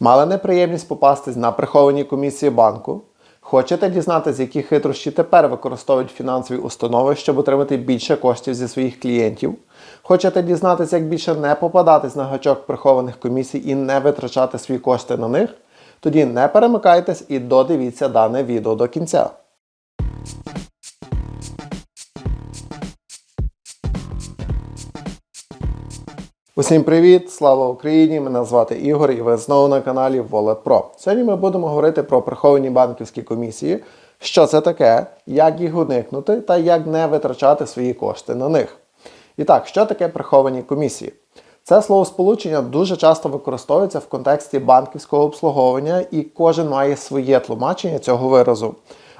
Мали неприємність попастись на приховані комісії банку? Хочете дізнатися, які хитрощі тепер використовують фінансові установи, щоб отримати більше коштів зі своїх клієнтів? Хочете дізнатися, як більше не попадатись на гачок прихованих комісій і не витрачати свої кошти на них? Тоді не перемикайтесь і додивіться дане відео до кінця. Усім привіт! Слава Україні! Мене звати Ігор і ви знову на каналі Wallet Pro. Сьогодні ми будемо говорити про приховані банківські комісії, що це таке, як їх уникнути та як не витрачати свої кошти на них. І так, що таке приховані комісії? Це словосполучення дуже часто використовується в контексті банківського обслуговування, і кожен має своє тлумачення цього виразу.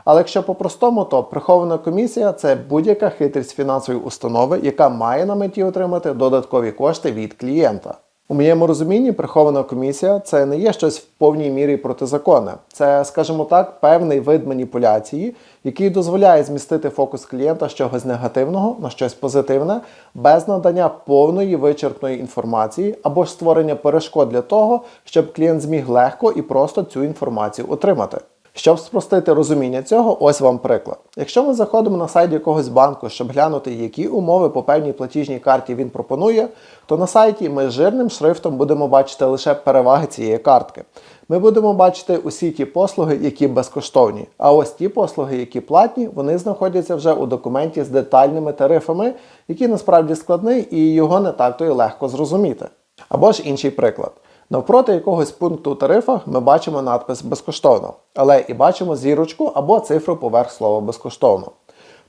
Але якщо по-простому, то прихована комісія це будь-яка хитрість фінансової установи, яка має на меті отримати додаткові кошти від клієнта. У моєму розумінні, прихована комісія це не є щось в повній мірі протизаконне. Це, скажімо так, певний вид маніпуляції, який дозволяє змістити фокус клієнта з чогось негативного на щось позитивне, без надання повної вичерпної інформації або ж створення перешкод для того, щоб клієнт зміг легко і просто цю інформацію отримати. Щоб спростити розуміння цього, ось вам приклад. Якщо ми заходимо на сайт якогось банку, щоб глянути, які умови по певній платіжній карті він пропонує, то на сайті ми жирним шрифтом будемо бачити лише переваги цієї картки. Ми будемо бачити усі ті послуги, які безкоштовні. А ось ті послуги, які платні, вони знаходяться вже у документі з детальними тарифами, які насправді складний і його не так то і легко зрозуміти. Або ж інший приклад. Навпроти якогось пункту у тарифах ми бачимо надпис безкоштовно, але і бачимо зірочку або цифру поверх слова безкоштовно.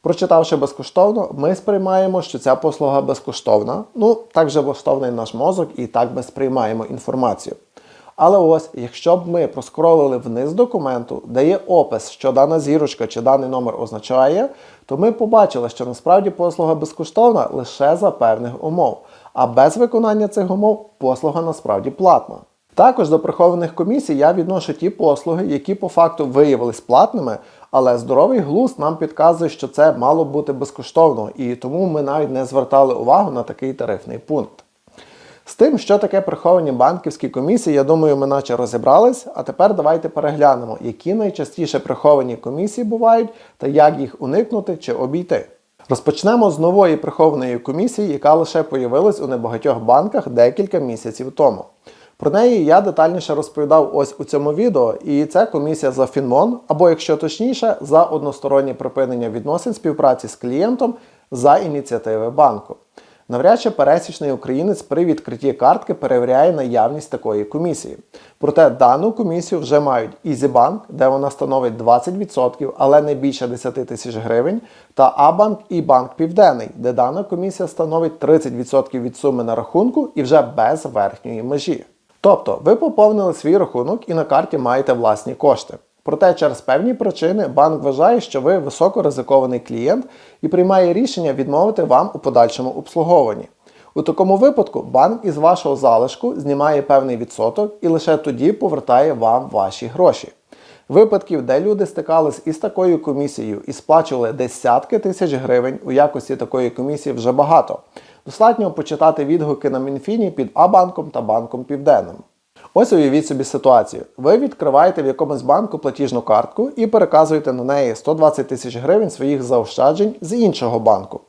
Прочитавши безкоштовно, ми сприймаємо, що ця послуга безкоштовна. Ну, так вже влаштований наш мозок і так ми сприймаємо інформацію. Але ось, якщо б ми проскролили вниз документу, де є опис, що дана зірочка чи даний номер означає, то ми побачили, що насправді послуга безкоштовна лише за певних умов. А без виконання цих умов послуга насправді платна. Також до прихованих комісій я відношу ті послуги, які по факту виявились платними, але здоровий глузд нам підказує, що це мало бути безкоштовно, і тому ми навіть не звертали увагу на такий тарифний пункт. З тим, що таке приховані банківські комісії, я думаю, ми наче розібрались. А тепер давайте переглянемо, які найчастіше приховані комісії бувають та як їх уникнути чи обійти. Розпочнемо з нової прихованої комісії, яка лише появилась у небагатьох банках декілька місяців тому. Про неї я детальніше розповідав ось у цьому відео, і це комісія за Фінмон, або, якщо точніше, за одностороннє припинення відносин співпраці з клієнтом за ініціативи банку. Навряд чи пересічний українець при відкритті картки перевіряє наявність такої комісії. Проте дану комісію вже мають EasyBank, де вона становить 20%, але не більше 10 тисяч гривень, та Абанк і Банк Південний, де дана комісія становить 30% від суми на рахунку і вже без верхньої межі. Тобто ви поповнили свій рахунок і на карті маєте власні кошти. Проте через певні причини банк вважає, що ви високоризикований клієнт і приймає рішення відмовити вам у подальшому обслуговуванні. У такому випадку банк із вашого залишку знімає певний відсоток і лише тоді повертає вам ваші гроші. Випадків, де люди стикались із такою комісією і сплачували десятки тисяч гривень у якості такої комісії вже багато. Достатньо почитати відгуки на Мінфіні під А-банком та банком Південним. Ось уявіть собі ситуацію. Ви відкриваєте в якомусь банку платіжну картку і переказуєте на неї 120 тисяч гривень своїх заощаджень з іншого банку.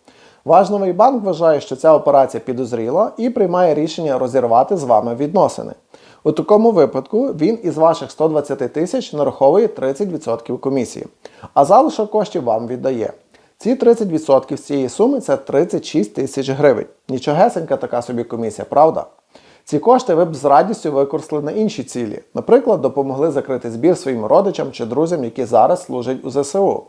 Ваш новий банк вважає, що ця операція підозріла і приймає рішення розірвати з вами відносини. У такому випадку він із ваших 120 тисяч нараховує 30% комісії, а залишок коштів вам віддає. Ці 30% з цієї суми це 36 тисяч гривень. Нічогесенька така собі комісія, правда? Ці кошти ви б з радістю використали на інші цілі, наприклад, допомогли закрити збір своїм родичам чи друзям, які зараз служать у ЗСУ.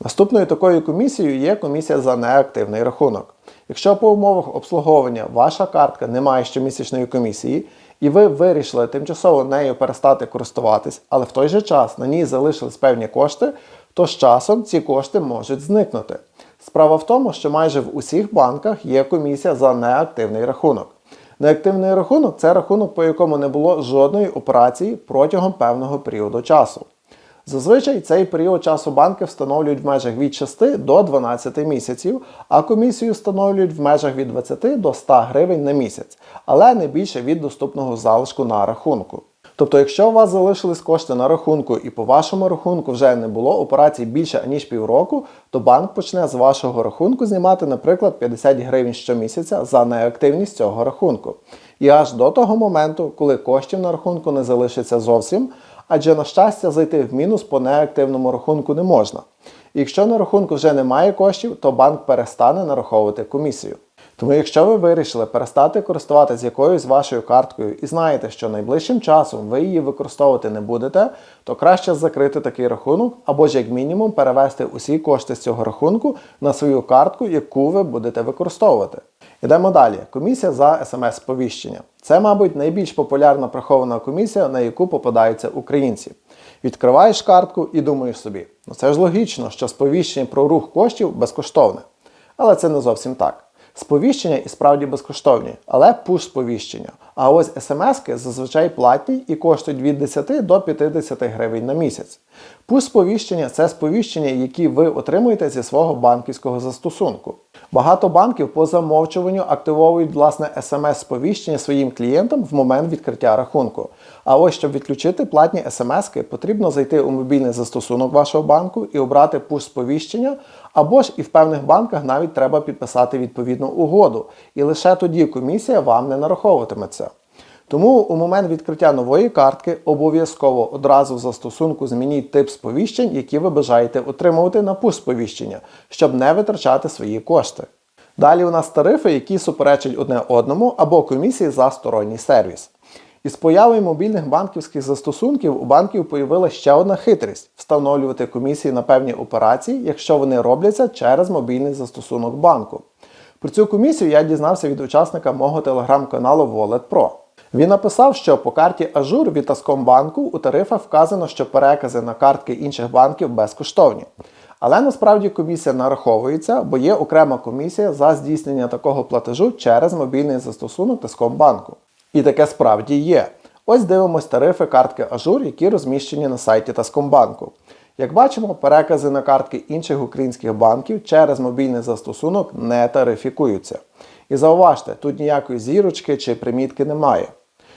Наступною такою комісією є комісія за неактивний рахунок. Якщо по умовах обслуговування ваша картка не має щомісячної комісії, і ви вирішили тимчасово нею перестати користуватись, але в той же час на ній залишились певні кошти, то з часом ці кошти можуть зникнути. Справа в тому, що майже в усіх банках є комісія за неактивний рахунок. Неактивний рахунок це рахунок, по якому не було жодної операції протягом певного періоду часу. Зазвичай цей період часу банки встановлюють в межах від 6 до 12 місяців, а комісію встановлюють в межах від 20 до 100 гривень на місяць, але не більше від доступного залишку на рахунку. Тобто, якщо у вас залишились кошти на рахунку і по вашому рахунку вже не було операцій більше ніж півроку, то банк почне з вашого рахунку знімати, наприклад, 50 гривень щомісяця за неактивність цього рахунку. І аж до того моменту, коли коштів на рахунку не залишиться зовсім, адже на щастя зайти в мінус по неактивному рахунку не можна. І якщо на рахунку вже немає коштів, то банк перестане нараховувати комісію. Тому, якщо ви вирішили перестати користуватися якоюсь вашою карткою і знаєте, що найближчим часом ви її використовувати не будете, то краще закрити такий рахунок або ж як мінімум перевести усі кошти з цього рахунку на свою картку, яку ви будете використовувати. Йдемо далі. Комісія за смс-сповіщення. Це, мабуть, найбільш популярна прихована комісія, на яку попадаються українці. Відкриваєш картку і думаєш собі, ну це ж логічно, що сповіщення про рух коштів безкоштовне. Але це не зовсім так. Сповіщення і справді безкоштовні, але пуш-сповіщення. А ось смски зазвичай платні і коштують від 10 до 50 гривень на місяць. Пуш-сповіщення це сповіщення, які ви отримуєте зі свого банківського застосунку. Багато банків по замовчуванню активовують власне смс-сповіщення своїм клієнтам в момент відкриття рахунку. А ось щоб відключити платні смски, потрібно зайти у мобільний застосунок вашого банку і обрати пуш-сповіщення, або ж і в певних банках навіть треба підписати відповідну угоду. І лише тоді комісія вам не нараховуватиметься. Тому у момент відкриття нової картки обов'язково одразу в застосунку змініть тип сповіщень, які ви бажаєте отримувати на пуш-сповіщення, щоб не витрачати свої кошти. Далі у нас тарифи, які суперечать одне одному або комісії за сторонній сервіс. Із появою мобільних банківських застосунків у банків появилася ще одна хитрість встановлювати комісії на певні операції, якщо вони робляться через мобільний застосунок банку. Про цю комісію я дізнався від учасника мого телеграм-каналу Wallet Pro. Він написав, що по карті Ажур від Таскомбанку у тарифах вказано, що перекази на картки інших банків безкоштовні. Але насправді комісія нараховується, бо є окрема комісія за здійснення такого платежу через мобільний застосунок Таскомбанку. І таке справді є. Ось дивимось тарифи картки Ажур, які розміщені на сайті Таскомбанку. Як бачимо, перекази на картки інших українських банків через мобільний застосунок не тарифікуються. І зауважте, тут ніякої зірочки чи примітки немає.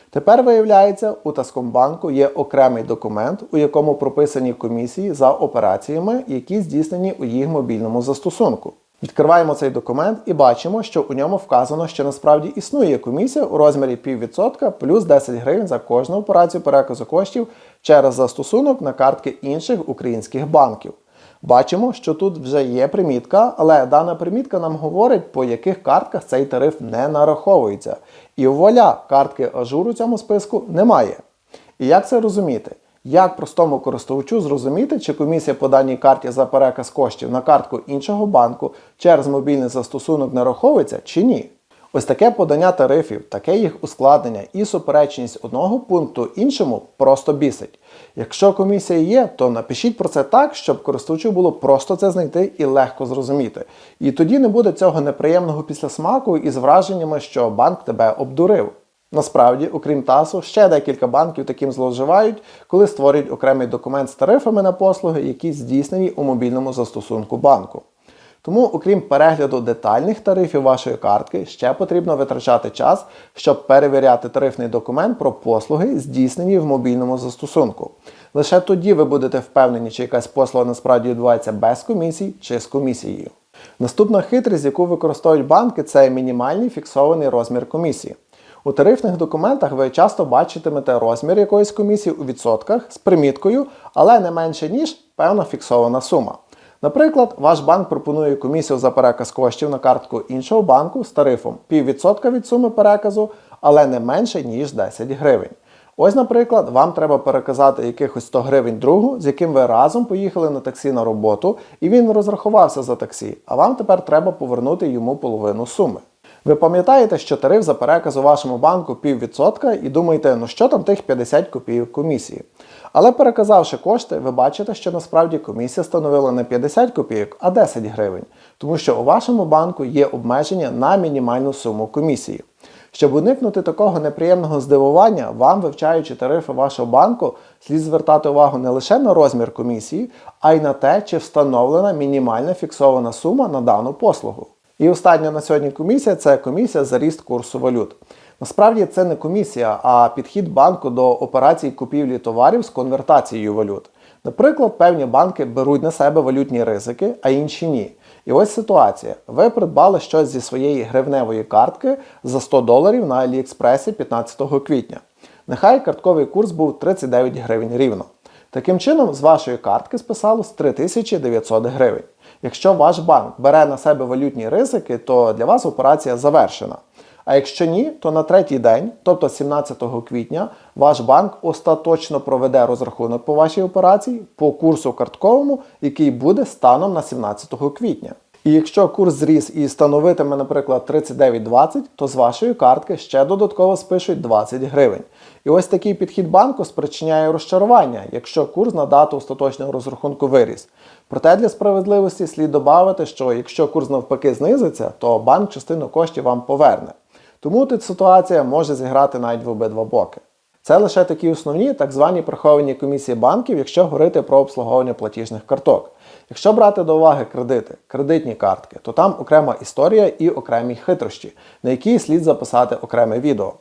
Тепер виявляється, у Таскомбанку є окремий документ, у якому прописані комісії за операціями, які здійснені у їх мобільному застосунку. Відкриваємо цей документ і бачимо, що у ньому вказано, що насправді існує комісія у розмірі 0,5% плюс 10 гривень за кожну операцію переказу коштів через застосунок на картки інших українських банків. Бачимо, що тут вже є примітка, але дана примітка нам говорить, по яких картках цей тариф не нараховується. І вуаля, картки ажуру у цьому списку немає. І як це розуміти? Як простому користувачу зрозуміти, чи комісія по даній карті за переказ коштів на картку іншого банку через мобільний застосунок нараховується чи ні? Ось таке подання тарифів, таке їх ускладнення і суперечність одного пункту іншому просто бісить. Якщо комісія є, то напишіть про це так, щоб користувачу було просто це знайти і легко зрозуміти. І тоді не буде цього неприємного післясмаку із враженнями, що банк тебе обдурив. Насправді, окрім ТАСу, ще декілька банків таким зловживають, коли створюють окремий документ з тарифами на послуги, які здійснені у мобільному застосунку банку. Тому, окрім перегляду детальних тарифів вашої картки, ще потрібно витрачати час, щоб перевіряти тарифний документ про послуги, здійснені в мобільному застосунку. Лише тоді ви будете впевнені, чи якась послуга насправді відбувається без комісій чи з комісією. Наступна хитрість, яку використовують банки, це мінімальний фіксований розмір комісії. У тарифних документах ви часто бачитимете розмір якоїсь комісії у відсотках з приміткою, але не менше ніж певна фіксована сума. Наприклад, ваш банк пропонує комісію за переказ коштів на картку іншого банку з тарифом 0,5% від суми переказу, але не менше, ніж 10 гривень. Ось, наприклад, вам треба переказати якихось 100 гривень другу, з яким ви разом поїхали на таксі на роботу, і він розрахувався за таксі, а вам тепер треба повернути йому половину суми. Ви пам'ятаєте, що тариф за переказ у вашому банку піввідсотка і думаєте, ну що там тих 50 копійок комісії. Але переказавши кошти, ви бачите, що насправді комісія становила не 50 копійок, а 10 гривень, тому що у вашому банку є обмеження на мінімальну суму комісії. Щоб уникнути такого неприємного здивування, вам, вивчаючи тарифи вашого банку, слід звертати увагу не лише на розмір комісії, а й на те, чи встановлена мінімальна фіксована сума на дану послугу. І остання на сьогодні комісія це комісія за ріст курсу валют. Насправді це не комісія, а підхід банку до операцій купівлі товарів з конвертацією валют. Наприклад, певні банки беруть на себе валютні ризики, а інші ні. І ось ситуація. Ви придбали щось зі своєї гривневої картки за 100 доларів на Аліекспресі 15 квітня. Нехай картковий курс був 39 гривень рівно. Таким чином, з вашої картки списалось 3900 гривень. Якщо ваш банк бере на себе валютні ризики, то для вас операція завершена. А якщо ні, то на третій день, тобто 17 квітня, ваш банк остаточно проведе розрахунок по вашій операції по курсу картковому, який буде станом на 17 квітня. І якщо курс зріс і становитиме, наприклад, 39,20, то з вашої картки ще додатково спишуть 20 гривень. І ось такий підхід банку спричиняє розчарування, якщо курс на дату остаточного розрахунку виріс. Проте для справедливості слід додати, що якщо курс навпаки знизиться, то банк частину коштів вам поверне. Тому тут ситуація може зіграти навіть в обидва боки. Це лише такі основні так звані приховані комісії банків, якщо говорити про обслуговування платіжних карток. Якщо брати до уваги кредити, кредитні картки, то там окрема історія і окремі хитрощі, на які слід записати окреме відео.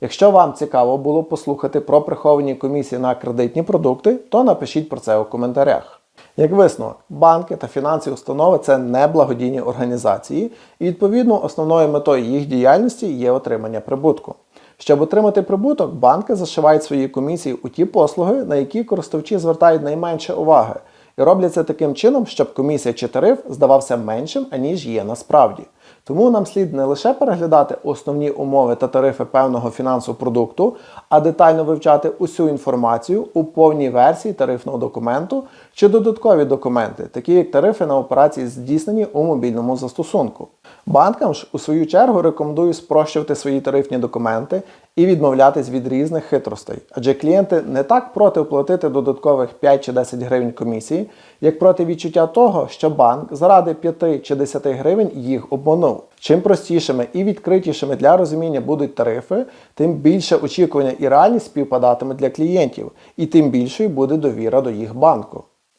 Якщо вам цікаво було послухати про приховані комісії на кредитні продукти, то напишіть про це у коментарях. Як висновок, банки та фінансові установи це не благодійні організації, і відповідно основною метою їх діяльності є отримання прибутку. Щоб отримати прибуток, банки зашивають свої комісії у ті послуги, на які користувачі звертають найменше уваги, і роблять це таким чином, щоб комісія чи тариф здавався меншим, аніж є насправді. Тому нам слід не лише переглядати основні умови та тарифи певного фінансового продукту, а детально вивчати усю інформацію у повній версії тарифного документу чи додаткові документи, такі як тарифи на операції, здійснені у мобільному застосунку. Банкам ж у свою чергу рекомендую спрощувати свої тарифні документи і відмовлятись від різних хитростей, адже клієнти не так проти оплатити додаткових 5 чи 10 гривень комісії, як проти відчуття того, що банк заради 5 чи 10 гривень їх обманув. Чим простішими і відкритішими для розуміння будуть тарифи, тим більше очікування і реальність співпадатиме для клієнтів, і тим більшою буде довіра до їх банку.